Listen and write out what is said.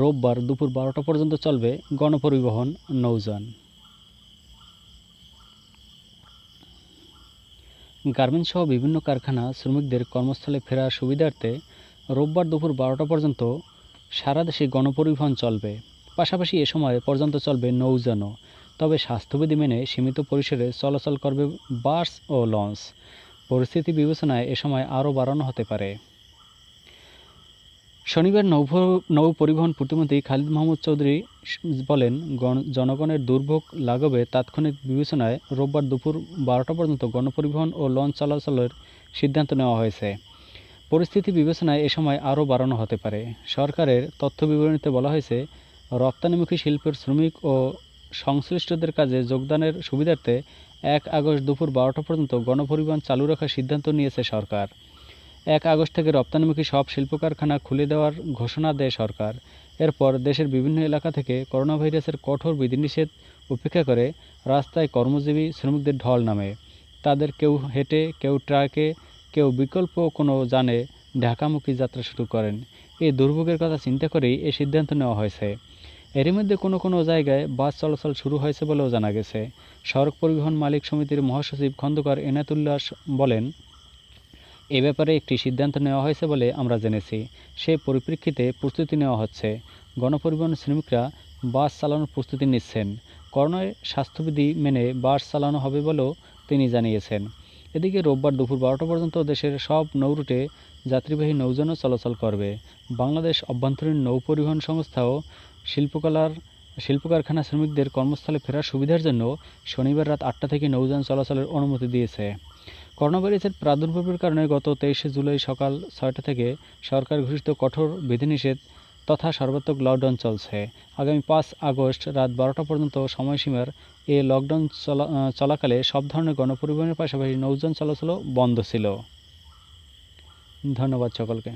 রোববার দুপুর বারোটা পর্যন্ত চলবে গণপরিবহন নৌযান। গার্মেন্টস সহ বিভিন্ন কারখানা শ্রমিকদের কর্মস্থলে ফেরার সুবিধার্থে রোববার দুপুর বারোটা পর্যন্ত সারা দেশে গণপরিবহন চলবে। পাশাপাশি এ সময় পর্যন্ত চলবে নৌযানও। তবে স্বাস্থ্যবিধি মেনে সীমিত পরিসরে চলাচল করবে বাস ও লঞ্চ। পরিস্থিতি বিবেচনায় এ সময় আরও বাড়ানো হতে পারে। শনিবার নৌ নৌ পরিবহন প্রতিমন্ত্রী খালিদ মাহমুদ চৌধুরী বলেন, গণ, জনগণের দুর্ভোগ লাঘবে তাৎক্ষণিক বিবেচনায় রোববার দুপুর বারোটা পর্যন্ত গণপরিবহন ও লঞ্চ চলাচলের সিদ্ধান্ত নেওয়া হয়েছে। পরিস্থিতি বিবেচনায় এ সময় আরও বাড়ানো হতে পারে। সরকারের তথ্য বিবরণীতে বলা হয়েছে, রপ্তানিমুখী শিল্পের শ্রমিক ও সংশ্লিষ্টদের কাজে যোগদানের সুবিধার্থে এক আগস্ট দুপুর বারোটা পর্যন্ত গণপরিবহন চালু রাখার সিদ্ধান্ত নিয়েছে সরকার। এক আগস্ট থেকে রপ্তানিমুখী সব শিল্প কারখানা খুলে দেওয়ার ঘোষণা দেয় সরকার। এরপর দেশের বিভিন্ন এলাকা থেকে করোনা ভাইরাসের কঠোর বিধিনিষেধ উপেক্ষা করে রাস্তায় কর্মজীবী শ্রমিকদের ঢল নামে। তাদের কেউ হেঁটে, কেউ ট্রাকে, কেউ বিকল্প কোনো যানে ঢাকামুখী যাত্রা শুরু করেন। এই দুর্ভোগের কথা চিন্তা করেই এই সিদ্ধান্ত নেওয়া হয়েছে। এরই মধ্যে কোনো কোনো জায়গায় বাস চলাচল শুরু হয়েছে বলেও জানা গেছে। সড়ক পরিবহন মালিক সমিতির মহাসচিব খন্দকার এনায়েতুল্লাহ বলেন এ ব্যাপারে একটি সিদ্ধান্ত নেওয়া হয়েছে বলে আমরা জেনেছি। সে পরিপ্রেক্ষিতে প্রস্তুতি নেওয়া হচ্ছে। গণপরিবহন শ্রমিকরা বাস চালানোর প্রস্তুতি নিচ্ছেন। করোনায় স্বাস্থ্যবিধি মেনে বাস চালানো হবে বলেও তিনি জানিয়েছেন। এদিকে রোববার দুপুর বারোটা পর্যন্ত দেশের সব নৌরুটে যাত্রীবাহী নৌযানও চলাচল করবে। বাংলাদেশ অভ্যন্তরীণ নৌ পরিবহন সংস্থাও শিল্পকলার শিল্প কারখানা শ্রমিকদের কর্মস্থলে ফেরার সুবিধার জন্য শনিবার রাত আটটা থেকে নৌযান চলাচলের অনুমতি দিয়েছে। করোনা ভাইরাসের প্রাদুর্ভাবের কারণে গত তেইশে জুলাই সকাল ছয়টা থেকে সরকার ঘোষিত কঠোর বিধিনিষেধ তথা সর্বাত্মক লকডাউন চলছে। আগামী পাঁচ আগস্ট রাত বারোটা পর্যন্ত সময়সীমার এ লকডাউন চলা চলাকালে সব ধরনের গণপরিবহনের পাশাপাশি নৌযান চলাচলও বন্ধ ছিল। ধন্যবাদ সকলকে।